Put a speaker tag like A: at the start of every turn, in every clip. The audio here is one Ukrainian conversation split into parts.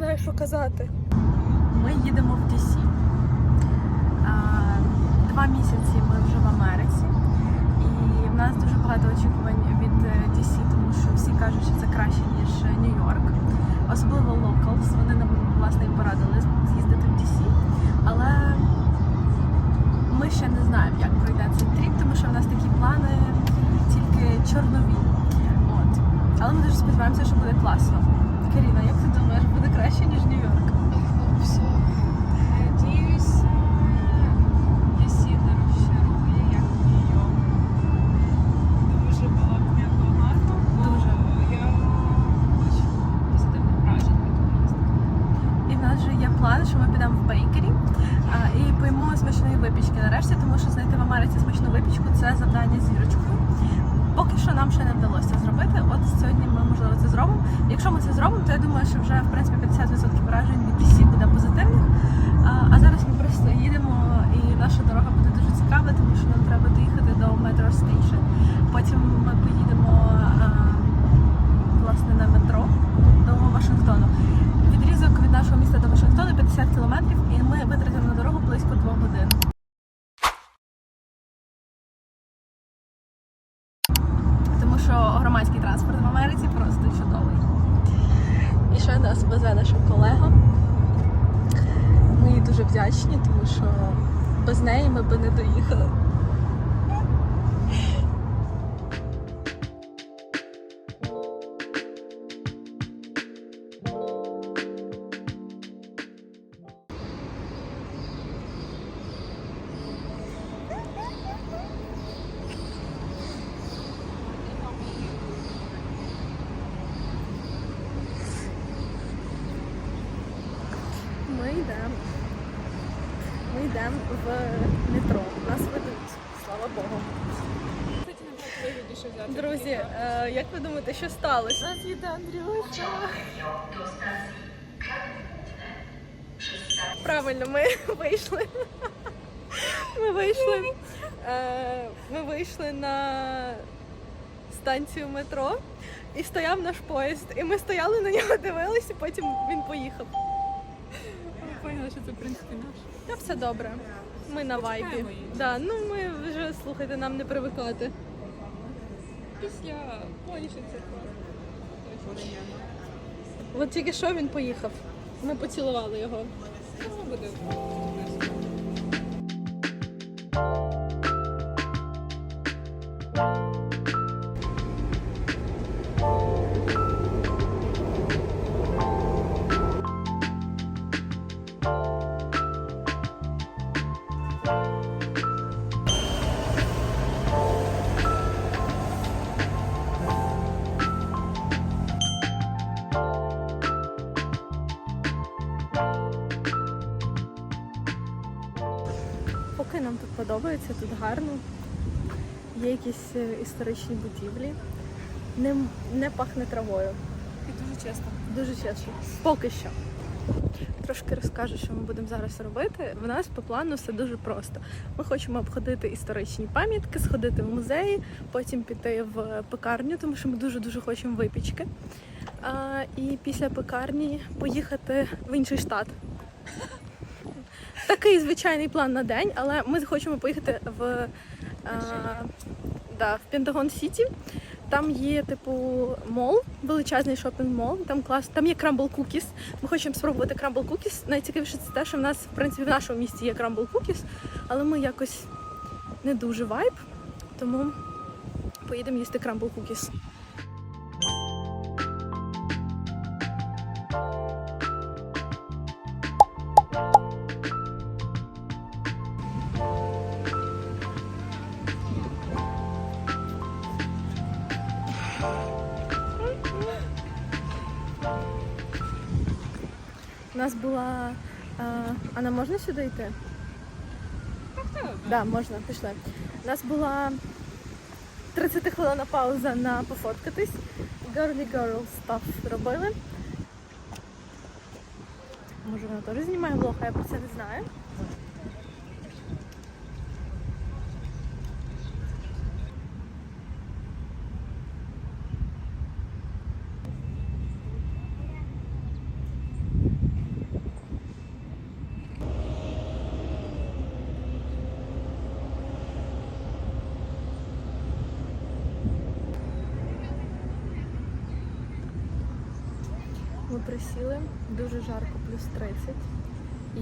A: знаю, що казати.
B: Ми їдемо в DC. Два місяці ми вже в Америці, і в нас дуже багато очікувань від е, DC, тому що всі кажуть, що це краще ніж е, Нью-Йорк. Особливо locals. Вони нам власне порадили з'їздити в DC. Але ми ще не знаємо, як пройде цей тріп, тому що в нас такі плани тільки чорнові. От. Але ми дуже сподіваємося, що буде класно. Каріна, як ти думаєш, буде краще, ніж Нью-Йорк?
C: Все.
B: Йдемо. Ми йдемо в метро. Нас ведуть, слава Богу.
A: Друзі, е, як ви думаєте, що сталося?
C: Нас їде Андрюша.
A: Правильно, ми вийшли. Ми вийшли. е, Ми вийшли на станцію метро і стояв наш поїзд. І ми стояли на нього, дивилися, потім він поїхав.
C: Що це в принципі наш.
A: Та все добре. Ми на вайбі.
C: Її.
A: Да, ну ми вже слухайте, нам не привикати.
C: Після Польщі це точно.
A: От тільки що він поїхав. Ми поцілували його.
C: Ну, буде.
A: Тут гарно. Є якісь е, історичні будівлі. Не, не пахне травою.
C: І дуже чесно.
A: Дуже чесно. Поки що. Трошки розкажу, що ми будемо зараз робити. В нас по плану все дуже просто. Ми хочемо обходити історичні пам'ятки, сходити в музеї, потім піти в пекарню, тому що ми дуже-дуже хочемо випічки. А, і після пекарні поїхати в інший штат. Такий звичайний план на день, але ми хочемо поїхати в, а, да, в Пентагон Сіті. Там є типу мол, величезний шопінг мол. Там клас, там є крамбл кукіс. Ми хочемо спробувати крамбл кукіс. Найцікавіше це те, що в нас в принципі в нашому місті є крамбл кукіс, але ми якось не дуже вайб, тому поїдемо їсти крамбл кукіс. У нас була. А, Анна, можна сюди йти? Так, да, можна, пішли. У нас була 30 хвилина пауза на пофоткатись. Girly girl stuff робили. Може вона теж знімає влог, а я про це не знаю. Присіли, дуже жарко, плюс 30. І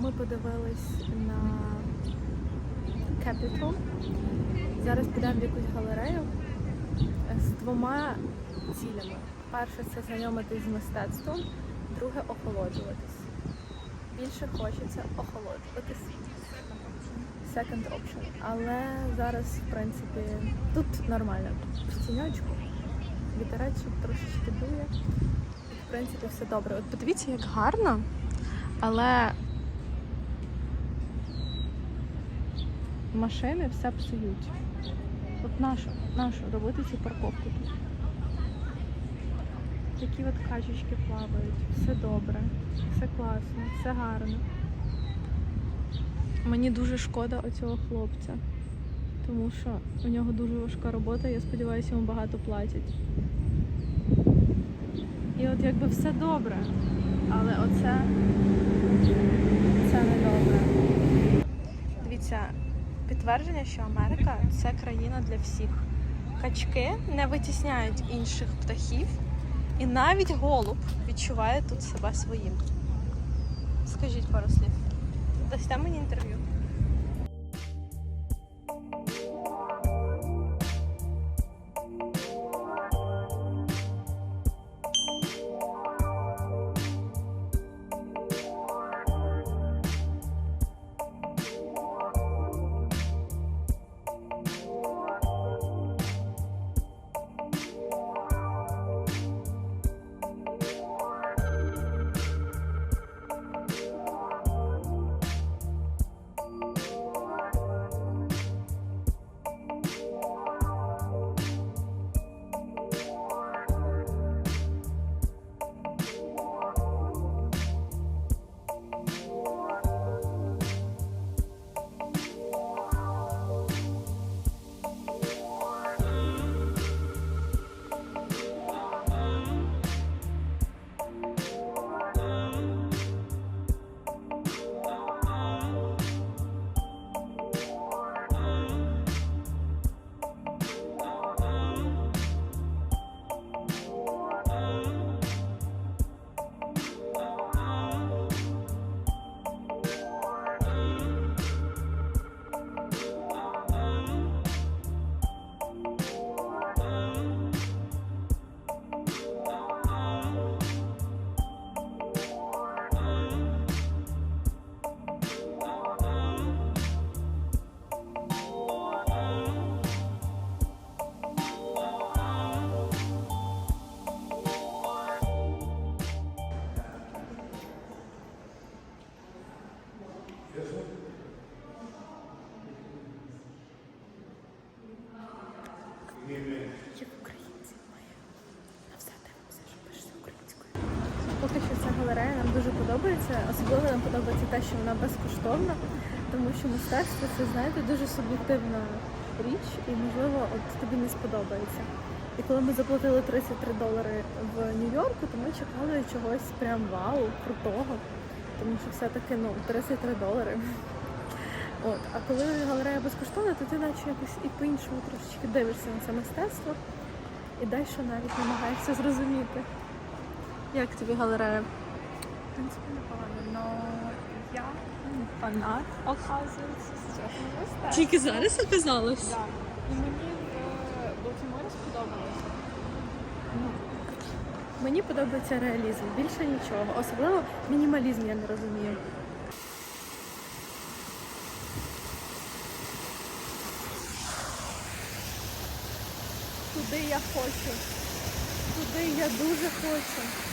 A: ми подивились на Capitol. Зараз підемо в якусь галерею з двома цілями. Перше це знайомитись з мистецтвом, друге охолоджуватись. Більше хочеться охолоджуватись. Second option. Але зараз, в принципі, тут нормально. В тіньочку, вітеречок трошечки дує. В принципі, все добре. От подивіться, як гарно, але машини все псують. От нашу, нашу робити цю парковку тут. Такі от качечки плавають, все добре, все класно, все гарно. Мені дуже шкода оцього хлопця, тому що у нього дуже важка робота, я сподіваюся, йому багато платять. І от якби все добре, але оце це не добре. Дивіться, підтвердження, що Америка це країна для всіх. Качки не витісняють інших птахів, і навіть голуб відчуває тут себе своїм. Скажіть пару слів. Дасте мені інтерв'ю. Подобається. Особливо нам подобається те, що вона безкоштовна, тому що мистецтво це, знаєте, дуже суб'єктивна річ, і можливо, от тобі не сподобається. І коли ми заплатили 33 долари в Нью-Йорку, то ми чекали чогось прям вау, крутого. Тому що все-таки ну 33 долари. От, а коли галерея безкоштовна, то ти наче якось і по-іншому трошечки дивишся на це мистецтво і дещо навіть намагаєшся зрозуміти. Як тобі галерея?
C: Принципі, непогано, але я не фанат, оказується, чесно мистецтва.
B: Тільки зараз оказалось.
C: Так. І мені в Балтіморі сподобалося.
A: Мені подобається реалізм, більше нічого. Особливо мінімалізм я не розумію. Туди я хочу. Туди я дуже хочу.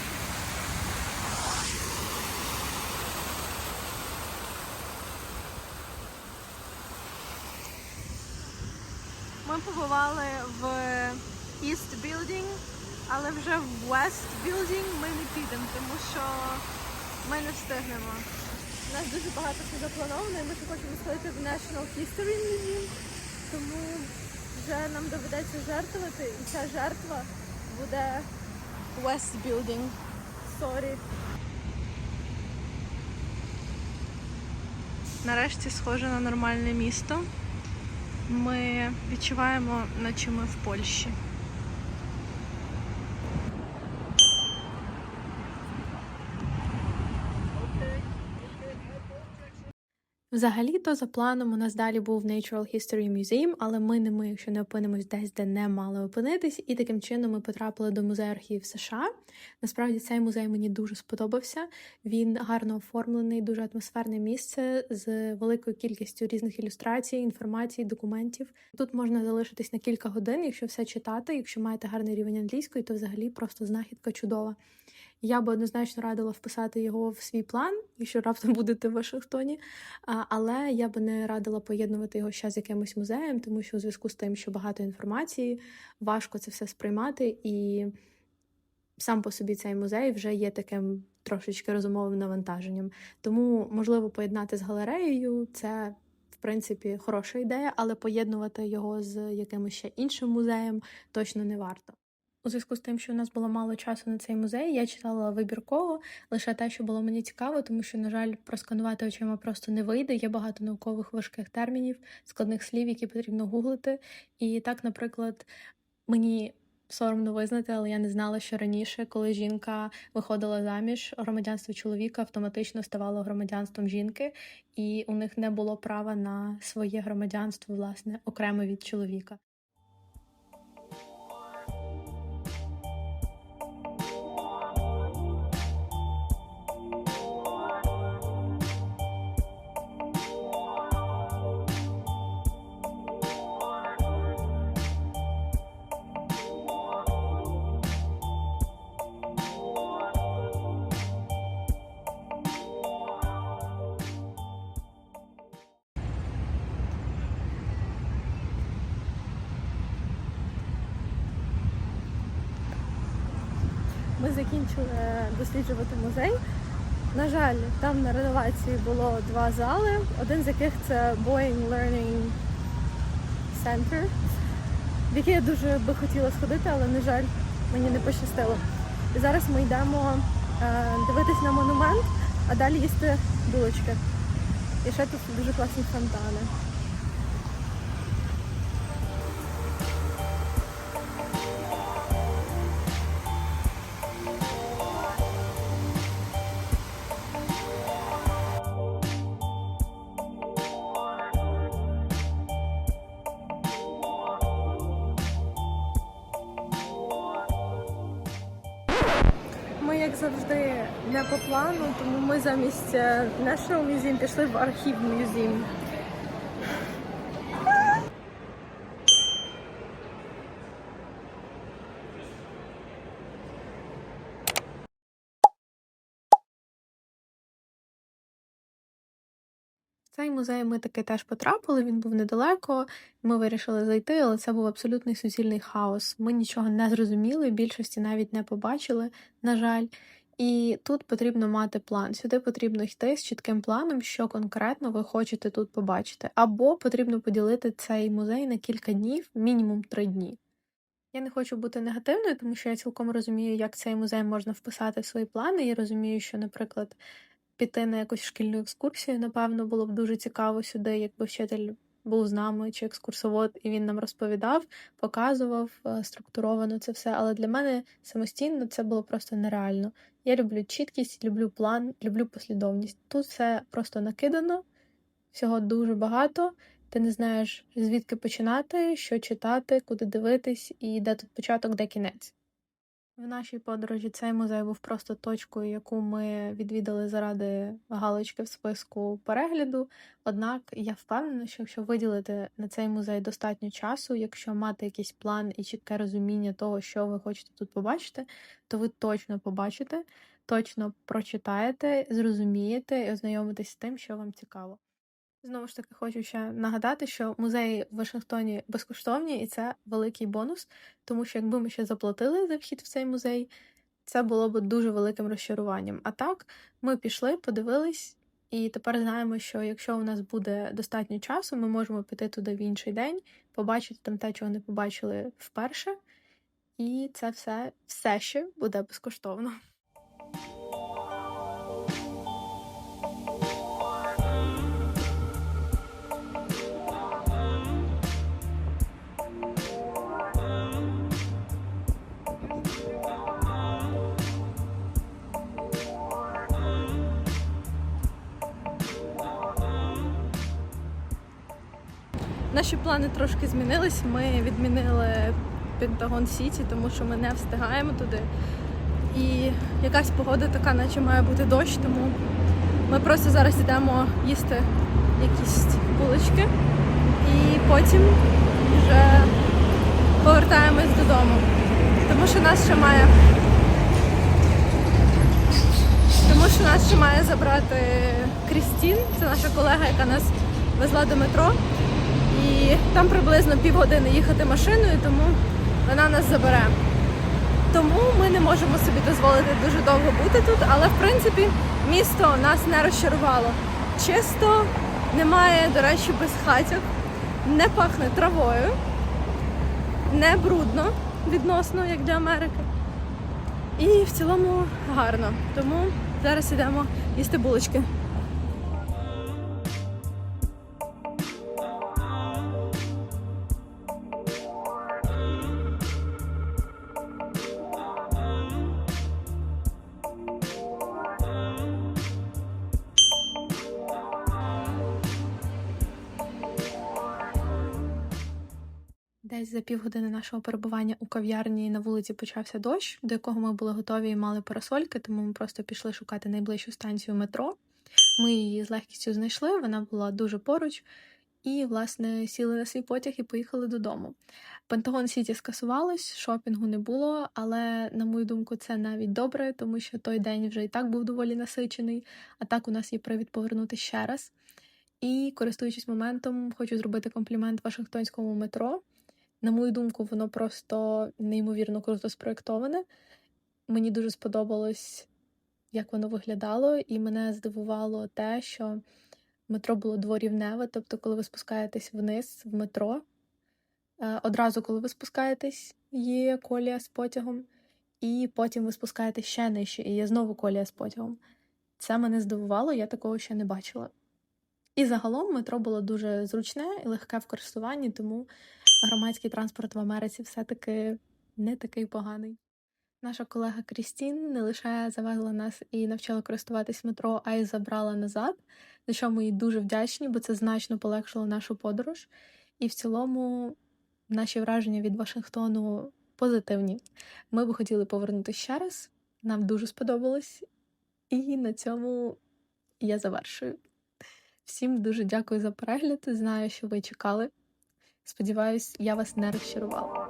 A: Ми побували в East Building, але вже в West Building ми не підемо, тому що ми не встигнемо. У нас дуже багато що заплановано, і ми ще хочемо сходити в National History Museum, тому вже нам доведеться жертвувати, і ця жертва буде West Building. Sorry. Нарешті схоже на нормальне місто. Ми відчуваємо, наче ми в Польщі. Взагалі-то за планом у нас далі був Natural History Museum, але ми не ми, якщо не опинимось десь, де не мали опинитись, і таким чином ми потрапили до музею архівів США. Насправді цей музей мені дуже сподобався. Він гарно оформлений, дуже атмосферне місце з великою кількістю різних ілюстрацій, інформації, документів. Тут можна залишитись на кілька годин, якщо все читати. Якщо маєте гарний рівень англійської, то взагалі просто знахідка чудова. Я би однозначно радила вписати його в свій план, якщо раптом будете в Вашингтоні. Але я би не радила поєднувати його ще з якимось музеєм, тому що у зв'язку з тим, що багато інформації, важко це все сприймати, і сам по собі цей музей вже є таким трошечки розумовим навантаженням. Тому можливо поєднати з галереєю це. В принципі, хороша ідея, але поєднувати його з якимось ще іншим музеєм точно не варто. У зв'язку з тим, що у нас було мало часу на цей музей, я читала вибірково лише те, що було мені цікаво, тому що, на жаль, просканувати очима просто не вийде. Є багато наукових важких термінів, складних слів, які потрібно гуглити. І так, наприклад, мені соромно визнати, але я не знала, що раніше, коли жінка виходила заміж, громадянство чоловіка автоматично ставало громадянством жінки, і у них не було права на своє громадянство, власне, окремо від чоловіка.
D: Закінчили досліджувати музей. На жаль, там на реновації було два зали, один з яких це Boeing Learning Center, в який я дуже би хотіла сходити, але, на жаль, мені не пощастило. І зараз ми йдемо е, дивитись на монумент, а далі їсти булочки. І ще тут дуже класні фонтани. Плану, тому ми замість е, National Museum пішли в архів.
A: В цей музей ми таки теж потрапили, він був недалеко. Ми вирішили зайти, але це був абсолютний суцільний хаос. Ми нічого не зрозуміли, більшості навіть не побачили, на жаль. І тут потрібно мати план. Сюди потрібно йти з чітким планом, що конкретно ви хочете тут побачити. Або потрібно поділити цей музей на кілька днів, мінімум три дні. Я не хочу бути негативною, тому що я цілком розумію, як цей музей можна вписати в свої плани. І розумію, що, наприклад, піти на якусь шкільну екскурсію, напевно, було б дуже цікаво сюди, якби вчитель був з нами чи екскурсовод, і він нам розповідав, показував е, структуровано це все. Але для мене самостійно це було просто нереально. Я люблю чіткість, люблю план, люблю послідовність. Тут все просто накидано, всього дуже багато. Ти не знаєш, звідки починати, що читати, куди дивитись, і де тут початок, де кінець. В нашій подорожі цей музей був просто точкою, яку ми відвідали заради галочки в списку перегляду. Однак я впевнена, що якщо виділити на цей музей достатньо часу, якщо мати якийсь план і чітке розуміння того, що ви хочете тут побачити, то ви точно побачите, точно прочитаєте, зрозумієте і ознайомитесь з тим, що вам цікаво. Знову ж таки, хочу ще нагадати, що музеї в Вашингтоні безкоштовні, і це великий бонус, тому що якби ми ще заплатили за вхід в цей музей, це було б дуже великим розчаруванням. А так, ми пішли, подивились, і тепер знаємо, що якщо у нас буде достатньо часу, ми можемо піти туди в інший день, побачити там те, чого не побачили вперше, і це все, все ще буде безкоштовно.
E: Наші плани трошки змінились. Ми відмінили Пентагон Сіті, тому що ми не встигаємо туди. І якась погода така, наче має бути дощ, тому ми просто зараз йдемо їсти якісь булочки і потім вже повертаємось додому. Тому що нас ще має. Тому що нас ще має забрати Крістін, це наша колега, яка нас везла до метро. І там приблизно півгодини їхати машиною, тому вона нас забере. Тому ми не можемо собі дозволити дуже довго бути тут, але в принципі місто нас не розчарувало. Чисто, немає, до речі, безхатів, не пахне травою, не брудно відносно, як для Америки. І в цілому гарно. Тому зараз йдемо їсти булочки.
A: Десь за півгодини нашого перебування у кав'ярні на вулиці почався дощ, до якого ми були готові і мали парасольки, тому ми просто пішли шукати найближчу станцію метро. Ми її з легкістю знайшли, вона була дуже поруч, і, власне, сіли на свій потяг і поїхали додому. Пентагон Сіті скасувалось, шопінгу не було, але, на мою думку, це навіть добре, тому що той день вже і так був доволі насичений, а так у нас є привід повернути ще раз. І, користуючись моментом, хочу зробити комплімент Вашингтонському метро. На мою думку, воно просто неймовірно круто спроєктоване. Мені дуже сподобалось, як воно виглядало, і мене здивувало те, що метро було дворівневе. Тобто, коли ви спускаєтесь вниз в метро, е, одразу, коли ви спускаєтесь, є колія з потягом, і потім ви спускаєтесь ще нижче, і є знову колія з потягом. Це мене здивувало, я такого ще не бачила. І загалом метро було дуже зручне і легке в користуванні, тому громадський транспорт в Америці все-таки не такий поганий. Наша колега Крістін не лише завезла нас і навчила користуватись метро, а й забрала назад, за що ми їй дуже вдячні, бо це значно полегшило нашу подорож. І в цілому наші враження від Вашингтону позитивні. Ми би хотіли повернутися ще раз. Нам дуже сподобалось. І на цьому я завершую. Всім дуже дякую за перегляд. Знаю, що ви чекали. Сподіваюсь, я вас не розчарувала.